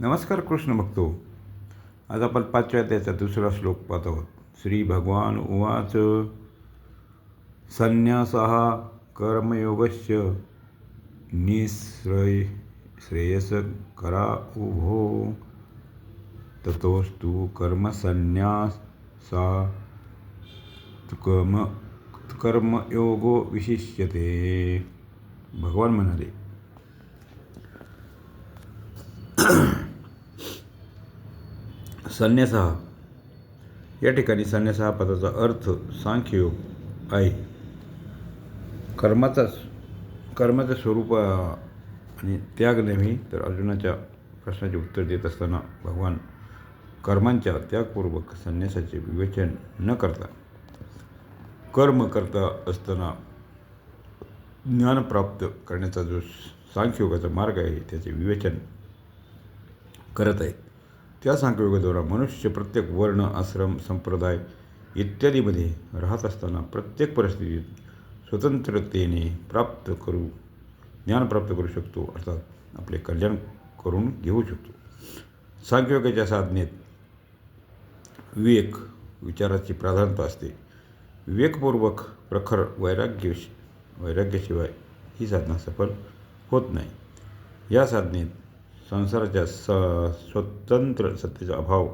नमस्कार कृष्ण भक्तो. आज आपण पाचव्या त्याचा दुसरा श्लोक पाहत आहोत. श्री भगवान उवाच संन्यासः कर्मयोगस्य निश्रय श्रेयस करा उभो। ततोस्तु कर्मसन्न्यासा कर्म कर्मयोगो विशिष्यते। भगवान म्हणाले संन्यासहा या ठिकाणी संन्यासहा पदाचा अर्थ सांख्ययोग आहे. कर्माचा कर्माचं स्वरूप आणि त्याग नेहमी तर अर्जुनाच्या प्रश्नाचे उत्तर देत असताना भगवान कर्मांच्या त्यागपूर्वक संन्यासाचे विवेचन न करता कर्म करता असताना ज्ञान प्राप्त करण्याचा जो सांख्ययोगाचा मार्ग आहे त्याचे विवेचन करत आहेत. त्या सांख्ययोगाद्वारा मनुष्य प्रत्येक वर्ण आश्रम संप्रदाय इत्यादीमध्ये राहत असताना प्रत्येक परिस्थितीत स्वतंत्रतेने प्राप्त करू ज्ञान प्राप्त करू शकतो अर्थात आपले कल्याण करून घेऊ शकतो. सांख्ययोगाच्या साधनेत विवेक विचाराची प्राधान्यता असते. विवेकपूर्वक प्रखर वैराग्य वैराग्याशिवाय ही साधना सफल होत नाही. या साधनेत संसाराच्या स स्वतंत्र सत्तेचा अभाव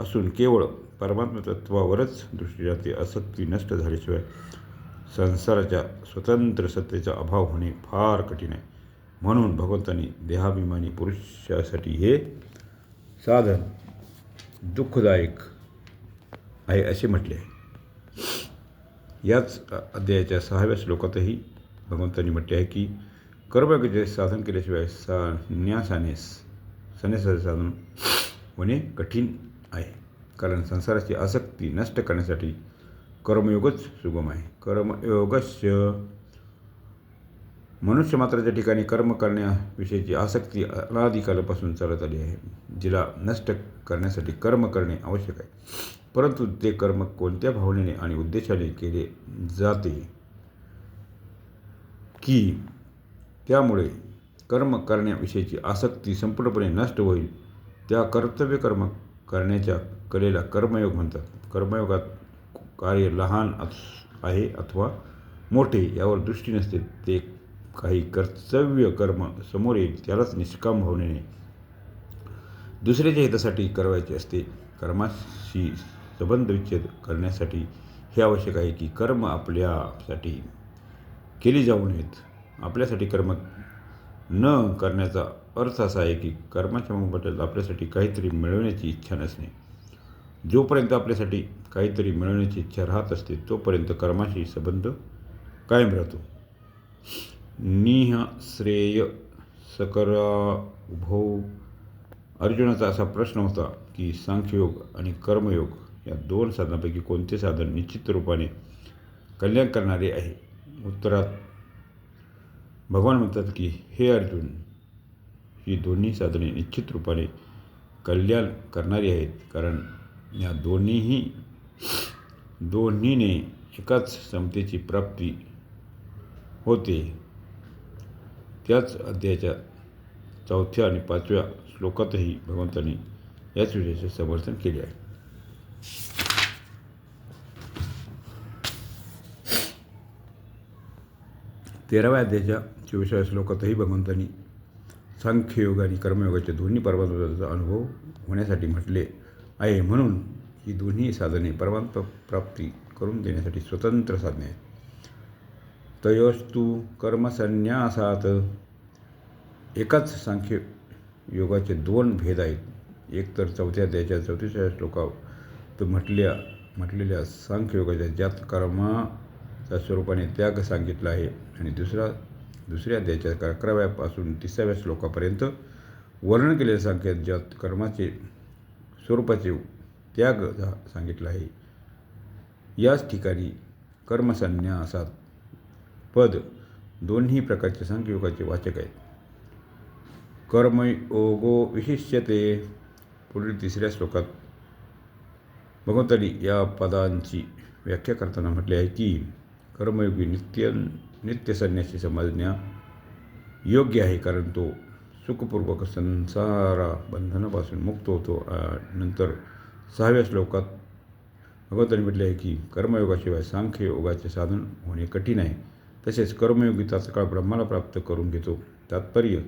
असून केवळ परमात्म तत्वावरच दृष्टी जाते आसक्ती नष्ट झाल्याशिवाय संसाराच्या स्वतंत्र सत्तेचा अभाव होणे फार कठीण आहे. म्हणून भगवंतांनी देहाभिमानी पुरुषासाठी हे साधन दुःखदायक आहे असे म्हटले आहे. याच अध्यायाच्या सहाव्या श्लोकातही भगवंतांनी म्हटले आहे की कर्मयोगाचे साधन केल्याशिवाय संन्यासाने संन्यासाचे साधन होणे कठीण आहे कारण संसाराची आसक्ती नष्ट करण्यासाठी कर्मयोगच सुगम आहे कर्मयोगस्य मनुष्य मात्राच्या ठिकाणी कर्म करण्याविषयीची आसक्ती अनादिकालापासून चालत आली आहे जिला नष्ट करण्यासाठी कर्म करणे आवश्यक आहे परंतु ते कर्म कोणत्या भावनेने आणि उद्देशाने केले जाते की त्यामुळे कर्म करण्याविषयीची आसक्ती संपूर्णपणे नष्ट होईल. त्या कर्तव्य कर्म करण्याच्या कलेला कर्मयोग म्हणतात. कर्मयोगात कार्य लहान आहे अथवा मोठे यावर दृष्टी नसते. ते काही कर्तव्य कर्म समोर येईल त्यालाच निष्काम भावनेने दुसऱ्याच्या हितासाठी करवायचे असते. कर्माशी संबंध विच्छेद करण्यासाठी हे आवश्यक आहे की कर्म आपल्यासाठी केली जाऊ नयेत. आपल्यासाठी कर्म न करण्याचा अर्थ असा आहे की कर्माच्या मोबदल्यात आपल्यासाठी काहीतरी मिळवण्याची इच्छा नसणे. जोपर्यंत आपल्यासाठी काहीतरी मिळवण्याची इच्छा राहत असते तोपर्यंत कर्माशी संबंध कायम राहतो. निह श्रेय सकरा उभो अर्जुनाचा असा प्रश्न होता की सांख्ययोग आणि कर्मयोग या दोन साधनापैकी कोणते साधन निश्चित रूपाने कल्याण करणारे आहे? उत्तरात भगवान म्हणतात की हे अर्जुन ही दोन्ही साधने निश्चित रूपाने कल्याण करणारी आहेत. कारण या दोन्हीही दोन्हीने एकाच समतेची प्राप्ती होते. त्याच अध्यायाच्या चौथ्या आणि पाचव्या श्लोकातही भगवंतांनी याच विषयाचे समर्थन केले आहे. तेराव्या अध्यायाच्या चोवीसाव्या श्लोकातही भगवंतांनी सांख्ययोग आणि कर्मयोगाच्या दोन्ही परमात्माचा अनुभव होण्यासाठी म्हटले आहे म्हणून ही दोन्ही साधने परमात्म प्राप्ती करून देण्यासाठी स्वतंत्र साधने आहेत. तयोस्तु कर्मसन्यासात एकाच सांख्य योगाचे दोन भेद आहेत. एक तर चौथ्या अध्यायाच्या चौतीसाव्या श्लोकात म्हटल्या म्हटलेल्या सांख्ययोगाच्या ज्यात कर्माच्या स्वरूपाने त्याग सांगितला आहे आणि दुसरा दुसऱ्या अध्यायाच्या अकराव्यापासून तिसाव्या श्लोकापर्यंत वर्णन केलेल्या संख्येत ज्यात कर्माचे स्वरूपाचे त्याग सांगितला आहे. याच ठिकाणी कर्मसन्यासात पद दोन्ही प्रकारच्या सांख्ययोगाचे वाचक आहेत. कर्मयोगो विशिष्यते. पुढील तिसऱ्या श्लोकात भगवंतांनी या पदांची व्याख्या करताना म्हटले आहे की कर्मयोगी नित्य नित्य संन्यासी समजण्या. योग्य आहे कारण तो सुखपूर्वक संसारा बंधनापासून मुक्त होतो. नंतर सहाव्या श्लोकात भगवंतांनी म्हटले आहे की कर्मयोगाशिवाय सांख्य योगाचे साधन होणे कठीण आहे. तसेच कर्मयोगी तात्काळ ब्रह्माला प्राप्त करून घेतो. तात्पर्य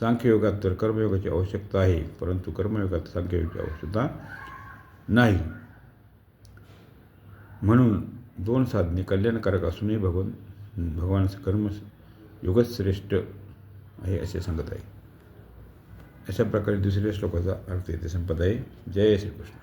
सांख्ययोगात तर कर्मयोगाची आवश्यकता आहे परंतु कर्मयोगात सांख्ययोगाची आवश्यकता नाही. म्हणून दोन साधने कल्याणकारक असूनही भगवान भगवानाचं कर्म युगच श्रेष्ठ आहे असे सांगत आहे. अशा प्रकारे दुसऱ्या श्लोकाचा अर्थ येथे संपत आहे. जय श्रीकृष्ण.